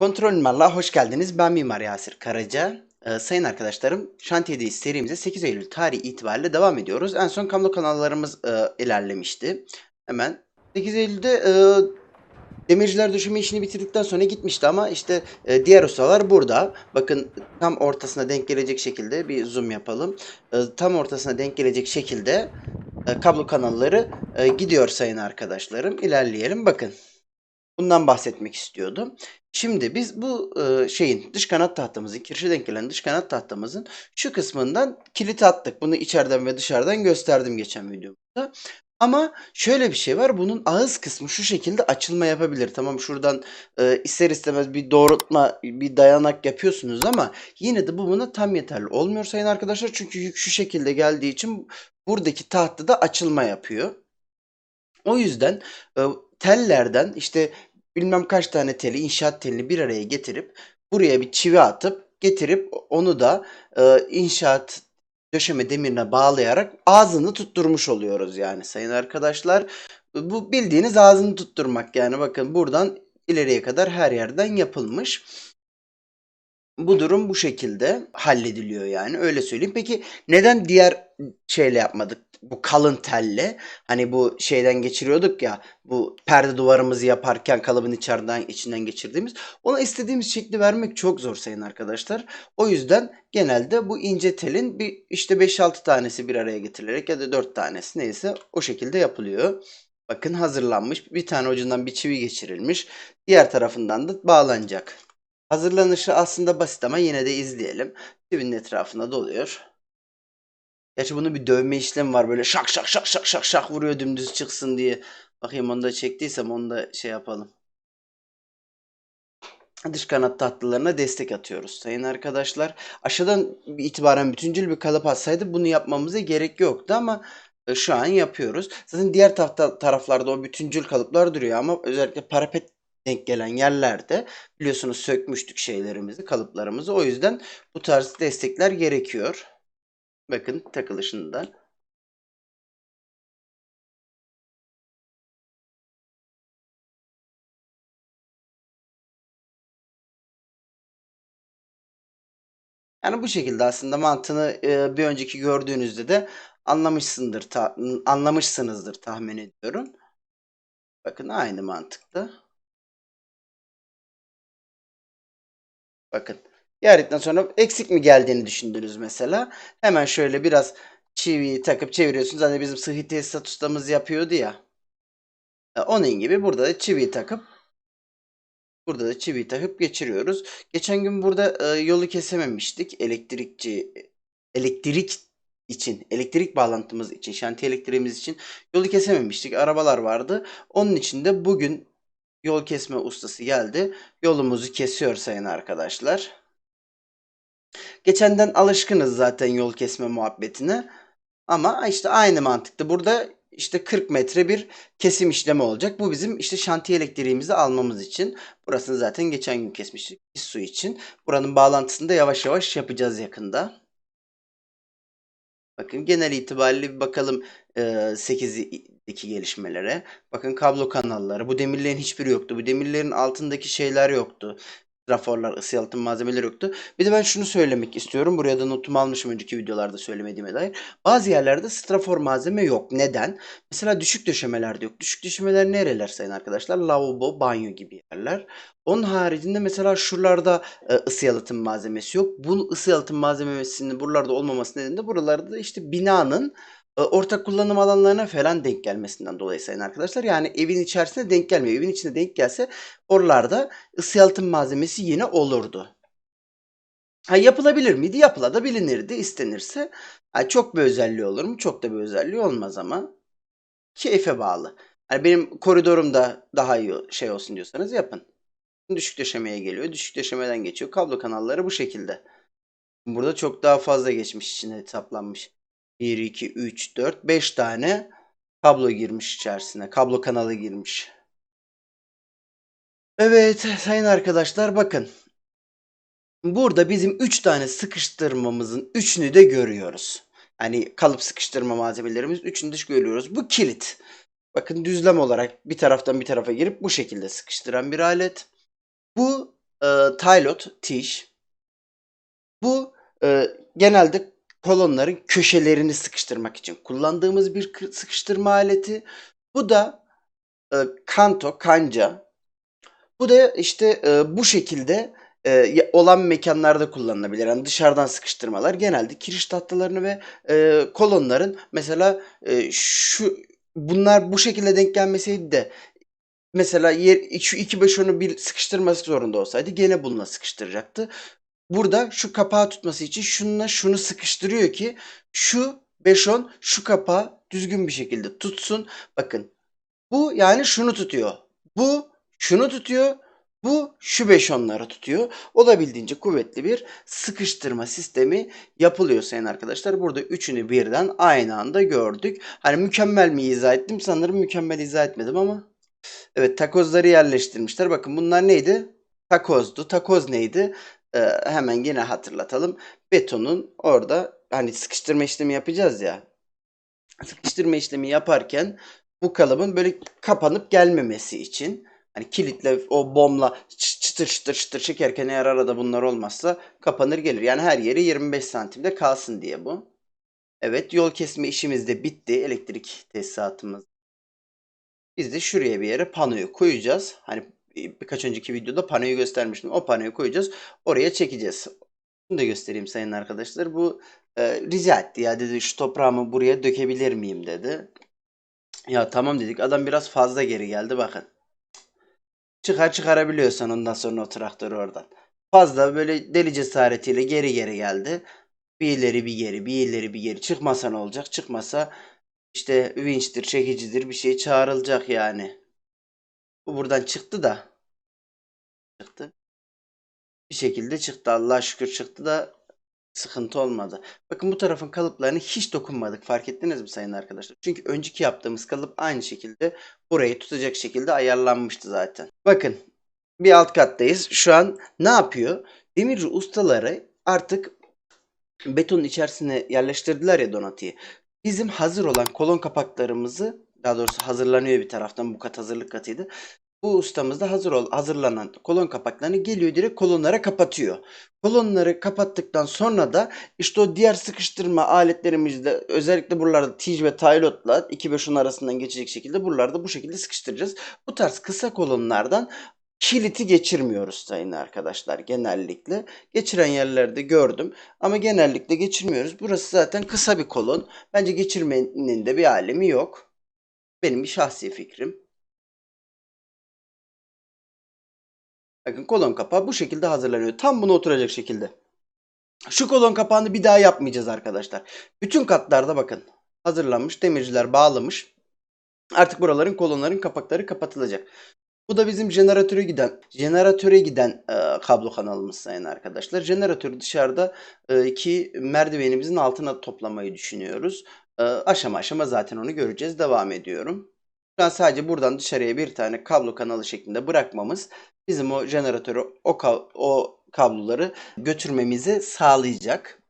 Kontrol Mimarlığa hoş geldiniz. Ben Mimar Yasir Karaca. Ee, sayın arkadaşlarım, Şantiyedeyiz serimize 8 Eylül tarihi itibariyle devam ediyoruz. En son kablo kanallarımız e, ilerlemişti. Hemen 8 Eylül'de e, demirciler düşürme işini bitirdikten sonra gitmişti ama işte e, diğer ustalar burada. Bakın tam ortasına denk gelecek şekilde bir zoom yapalım. E, tam ortasına denk gelecek şekilde e, kablo kanalları e, gidiyor sayın arkadaşlarım. İlerleyelim. Bakın. Bundan bahsetmek istiyordum. Şimdi biz bu e, şeyin dış kanat tahtamızın, kirişe denk gelen dış kanat tahtamızın şu kısmından kilit attık. Bunu içeriden ve dışarıdan gösterdim geçen videomda. Ama şöyle bir şey var. Bunun ağız kısmı şu şekilde açılma yapabilir. Tamam şuradan e, ister istemez bir doğrultma, bir dayanak yapıyorsunuz ama yine de bu buna tam yeterli olmuyor sayın arkadaşlar. Çünkü yük şu şekilde geldiği için buradaki tahta da açılma yapıyor. O yüzden e, tellerden işte bilmem kaç tane teli, inşaat telini bir araya getirip buraya bir çivi atıp getirip onu da e, inşaat döşeme demirine bağlayarak ağzını tutturmuş oluyoruz yani sayın arkadaşlar. Bu bildiğiniz ağzını tutturmak yani bakın buradan ileriye kadar her yerden yapılmış. Bu durum bu şekilde hallediliyor yani öyle söyleyeyim. Peki neden diğer şeyle yapmadık? Bu kalın telle hani bu şeyden geçiriyorduk ya bu perde duvarımızı yaparken kalıbın içeriden içinden geçirdiğimiz ona istediğimiz şekli vermek çok zor sayın arkadaşlar. O yüzden genelde bu ince telin bir işte 5-6 tanesi bir araya getirilerek ya da 4 tanesi neyse o şekilde yapılıyor. Bakın hazırlanmış. Bir tane ucundan bir çivi geçirilmiş. Diğer tarafından da bağlanacak. Hazırlanışı aslında basit ama yine de izleyelim. Çivinin etrafına doluyor. Gerçi bunun bir dövme işlemi var. Böyle şak şak şak şak şak şak vuruyor dümdüz çıksın diye. Bakayım onu da çektiysem onu da şey yapalım. Dış kanat tatlılarına destek atıyoruz sayın arkadaşlar. Aşağıdan itibaren bütüncül bir kalıp atsaydı bunu yapmamıza gerek yoktu ama e, şu an yapıyoruz. Zaten diğer tarafta, taraflarda o bütüncül kalıplar duruyor ama özellikle parapet denk gelen yerlerde biliyorsunuz sökmüştük şeylerimizi, kalıplarımızı. O yüzden bu tarz destekler gerekiyor. Bakın takılışında. Yani bu şekilde aslında mantığını e, bir önceki gördüğünüzde de anlamışsındır, anlamışsınızdır tahmin ediyorum. Bakın aynı mantıkta. Bakın. Gerdikten sonra eksik mi geldiğini düşündünüz mesela. Hemen şöyle biraz çiviyi takıp çeviriyorsunuz. Hani bizim sıhhi tesisat ustamız yapıyordu ya. E, Onun gibi burada da çiviyi takıp burada da çiviyi takıp geçiriyoruz. Geçen gün burada e, yolu kesememiştik. Elektrikçi elektrik için, elektrik bağlantımız için, şantiye elektriğimiz için yolu kesememiştik. Arabalar vardı. Onun için de bugün yol kesme ustası geldi. Yolumuzu kesiyor sayın arkadaşlar. Geçenden alışkınız zaten yol kesme muhabbetine. Ama işte aynı mantıkta burada işte 40 metre bir kesim işlemi olacak. Bu bizim işte şantiye elektriğimizi almamız için. Burasını zaten geçen gün kesmiştik. Su için. Buranın bağlantısını da yavaş yavaş yapacağız yakında. Bakın genel itibariyle bir bakalım 8'deki gelişmelere. Bakın kablo kanalları. Bu demirlerin hiçbiri yoktu. Bu demirlerin altındaki şeyler yoktu. Traforlar, ısı yalıtım malzemeleri yoktu. Bir de ben şunu söylemek istiyorum. Buraya da notumu almışım önceki videolarda söylemediğime dair. Bazı yerlerde strafor malzeme yok. Neden? Mesela düşük döşemelerde yok. Düşük döşemeler nereler sayın arkadaşlar? Lavabo, banyo gibi yerler. Onun haricinde mesela şuralarda ısı yalıtım malzemesi yok. Bu ısı yalıtım malzemesinin buralarda olmaması nedeniyle de buralarda da işte binanın ortak kullanım alanlarına falan denk gelmesinden dolayı sayın arkadaşlar. Yani evin içerisinde denk gelmiyor. Evin içinde denk gelse oralarda ısı yalıtım malzemesi yine olurdu. Ha, yapılabilir miydi? Yapılabilirdi istenirse. Ha, çok bir özelliği olur mu? Çok da bir özelliği olmaz ama keyfe bağlı. Hani benim koridorumda daha iyi şey olsun diyorsanız yapın. Düşük döşemeye geliyor. Düşük döşemeden geçiyor. Kablo kanalları bu şekilde. Burada çok daha fazla geçmiş içine hesaplanmış. 1, 2, 3, 4, 5 tane kablo girmiş içerisine. Kablo kanalı girmiş. Evet sayın arkadaşlar bakın. Burada bizim 3 tane sıkıştırmamızın 3'ünü de görüyoruz. Hani kalıp sıkıştırma malzemelerimiz 3'ünü de görüyoruz. Bu kilit. Bakın düzlem olarak bir taraftan bir tarafa girip bu şekilde sıkıştıran bir alet. Bu e, Tylot Tiş. Bu e, genelde kolonların köşelerini sıkıştırmak için kullandığımız bir kı- sıkıştırma aleti. Bu da e, kanto, kanca. Bu da işte e, bu şekilde e, olan mekanlarda kullanılabilir. Yani dışarıdan sıkıştırmalar genelde kiriş tahtalarını ve e, kolonların mesela e, şu bunlar bu şekilde denk gelmeseydi de mesela yer, şu 2-5-10'u bir sıkıştırması zorunda olsaydı gene bununla sıkıştıracaktı. Burada şu kapağı tutması için şununla şunu sıkıştırıyor ki şu 5-10 şu kapağı düzgün bir şekilde tutsun. Bakın bu yani şunu tutuyor. Bu şunu tutuyor. Bu şu 5-10'ları tutuyor. Olabildiğince kuvvetli bir sıkıştırma sistemi yapılıyor sayın arkadaşlar. Burada üçünü birden aynı anda gördük. Hani mükemmel mi izah ettim? Sanırım mükemmel izah etmedim ama. Evet takozları yerleştirmişler. Bakın bunlar neydi? Takozdu. Takoz neydi? Ee, hemen yine hatırlatalım. Betonun orada hani sıkıştırma işlemi yapacağız ya. Sıkıştırma işlemi yaparken bu kalıbın böyle kapanıp gelmemesi için hani kilitle o bomla çı- çıtır çıtır çıtır çekerken eğer arada bunlar olmazsa kapanır gelir. Yani her yeri 25 santimde kalsın diye bu. Evet yol kesme işimiz de bitti. Elektrik tesisatımız biz de şuraya bir yere panoyu koyacağız. Hani birkaç önceki videoda panoyu göstermiştim. O panoyu koyacağız. Oraya çekeceğiz. Bunu da göstereyim sayın arkadaşlar. Bu e, rica etti ya dedi şu toprağımı buraya dökebilir miyim dedi. Ya tamam dedik. Adam biraz fazla geri geldi bakın. Çıkar çıkarabiliyorsan ondan sonra o traktörü oradan. Fazla böyle deli cesaretiyle geri geri geldi. Bir ileri bir geri bir ileri bir geri. Çıkmasa ne olacak? Çıkmasa işte vinçtir, çekicidir bir şey çağrılacak yani. Bu buradan çıktı da. Çıktı. Bir şekilde çıktı. Allah'a şükür çıktı da sıkıntı olmadı. Bakın bu tarafın kalıplarını hiç dokunmadık. Fark ettiniz mi sayın arkadaşlar? Çünkü önceki yaptığımız kalıp aynı şekilde burayı tutacak şekilde ayarlanmıştı zaten. Bakın bir alt kattayız. Şu an ne yapıyor? Demirci ustaları artık betonun içerisine yerleştirdiler ya donatıyı. Bizim hazır olan kolon kapaklarımızı daha doğrusu hazırlanıyor bir taraftan bu kat hazırlık katıydı. Bu ustamız da hazır ol, hazırlanan kolon kapaklarını geliyor direkt kolonlara kapatıyor. Kolonları kapattıktan sonra da işte o diğer sıkıştırma aletlerimizle özellikle buralarda Tij ve Taylot'la 2-5'in arasından geçecek şekilde buralarda bu şekilde sıkıştıracağız. Bu tarz kısa kolonlardan kiliti geçirmiyoruz sayın arkadaşlar genellikle. Geçiren yerlerde gördüm ama genellikle geçirmiyoruz. Burası zaten kısa bir kolon. Bence geçirmenin de bir alemi yok. Benim bir şahsi fikrim. Bakın kolon kapağı bu şekilde hazırlanıyor. Tam buna oturacak şekilde. Şu kolon kapağını bir daha yapmayacağız arkadaşlar. Bütün katlarda bakın hazırlanmış. Demirciler bağlamış. Artık buraların kolonların kapakları kapatılacak. Bu da bizim jeneratöre giden jeneratöre giden e, kablo kanalımız sayın arkadaşlar. Jeneratörü dışarıda e, ki merdivenimizin altına toplamayı düşünüyoruz. E, aşama aşama zaten onu göreceğiz. Devam ediyorum. Şu an sadece buradan dışarıya bir tane kablo kanalı şeklinde bırakmamız bizim o jeneratörü o, ka- o kabloları götürmemizi sağlayacak.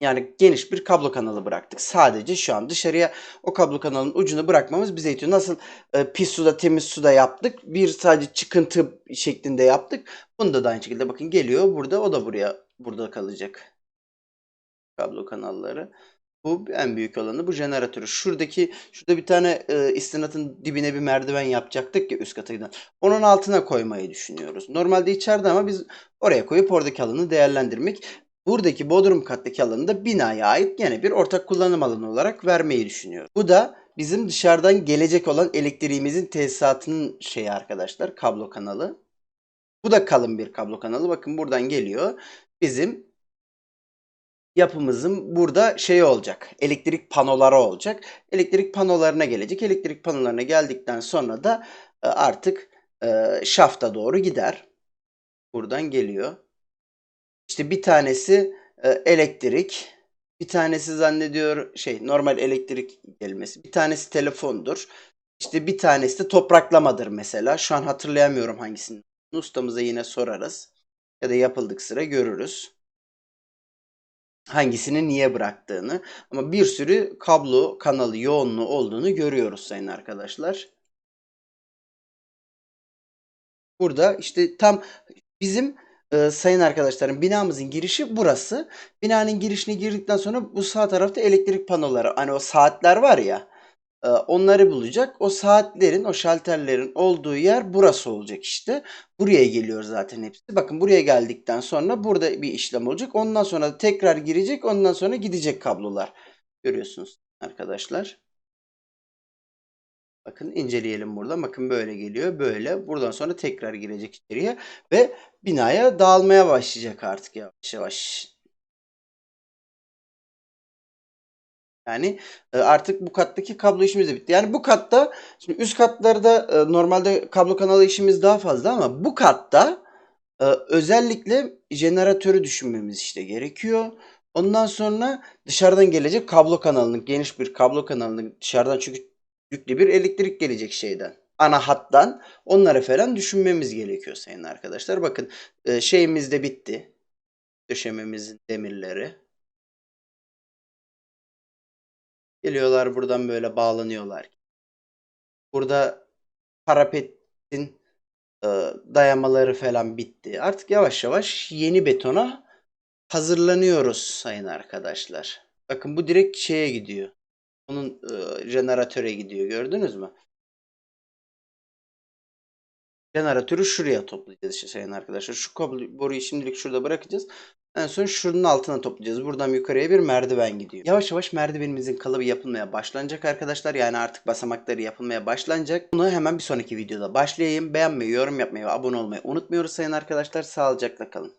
Yani geniş bir kablo kanalı bıraktık. Sadece şu an dışarıya o kablo kanalının ucunu bırakmamız bize yetiyor. Nasıl e, pis suda temiz suda yaptık. Bir sadece çıkıntı şeklinde yaptık. Bunda da aynı şekilde bakın geliyor burada o da buraya burada kalacak. Kablo kanalları. Bu en büyük olanı bu jeneratörü. Şuradaki şurada bir tane e, istinatın dibine bir merdiven yapacaktık ya üst kata giden. Onun altına koymayı düşünüyoruz. Normalde içeride ama biz oraya koyup oradaki alanı değerlendirmek. Buradaki bodrum kattaki alanı da binaya ait yine bir ortak kullanım alanı olarak vermeyi düşünüyoruz. Bu da bizim dışarıdan gelecek olan elektriğimizin tesisatının şeyi arkadaşlar kablo kanalı. Bu da kalın bir kablo kanalı. Bakın buradan geliyor. Bizim yapımızın burada şey olacak. Elektrik panoları olacak. Elektrik panolarına gelecek. Elektrik panolarına geldikten sonra da e, artık e, şafta doğru gider. Buradan geliyor. İşte bir tanesi e, elektrik, bir tanesi zannediyor şey normal elektrik gelmesi, bir tanesi telefondur. İşte bir tanesi de topraklamadır mesela. Şu an hatırlayamıyorum hangisini. Ustamıza yine sorarız. Ya da yapıldık sıra görürüz. Hangisini niye bıraktığını. Ama bir sürü kablo kanalı yoğunluğu olduğunu görüyoruz sayın arkadaşlar. Burada işte tam Bizim e, sayın arkadaşlarım binamızın girişi burası. Binanın girişine girdikten sonra bu sağ tarafta elektrik panoları hani o saatler var ya onları bulacak. O saatlerin o şalterlerin olduğu yer burası olacak işte. Buraya geliyor zaten hepsi. Bakın buraya geldikten sonra burada bir işlem olacak. Ondan sonra tekrar girecek. Ondan sonra gidecek kablolar. Görüyorsunuz arkadaşlar. Bakın inceleyelim burada. Bakın böyle geliyor. Böyle. Buradan sonra tekrar girecek içeriye. Ve binaya dağılmaya başlayacak artık yavaş yavaş. Yani e, artık bu kattaki kablo işimiz de bitti. Yani bu katta şimdi üst katlarda e, normalde kablo kanalı işimiz daha fazla ama bu katta e, özellikle jeneratörü düşünmemiz işte gerekiyor. Ondan sonra dışarıdan gelecek kablo kanalının geniş bir kablo kanalının dışarıdan çünkü yüklü bir elektrik gelecek şeyden. Ana hattan onları falan düşünmemiz gerekiyor sayın arkadaşlar. Bakın şeyimiz de bitti. Döşememizin demirleri. Geliyorlar buradan böyle bağlanıyorlar. Burada parapetin e, dayamaları falan bitti. Artık yavaş yavaş yeni betona hazırlanıyoruz sayın arkadaşlar. Bakın bu direkt şeye gidiyor. Onun e, jeneratöre gidiyor. Gördünüz mü? Jeneratörü şuraya toplayacağız işte sayın arkadaşlar. Şu boruyu şimdilik şurada bırakacağız. En son şunun altına toplayacağız. Buradan yukarıya bir merdiven gidiyor. Yavaş yavaş merdivenimizin kalıbı yapılmaya başlanacak arkadaşlar. Yani artık basamakları yapılmaya başlanacak. Bunu hemen bir sonraki videoda başlayayım. Beğenmeyi, yorum yapmayı ve abone olmayı unutmuyoruz sayın arkadaşlar. Sağlıcakla kalın.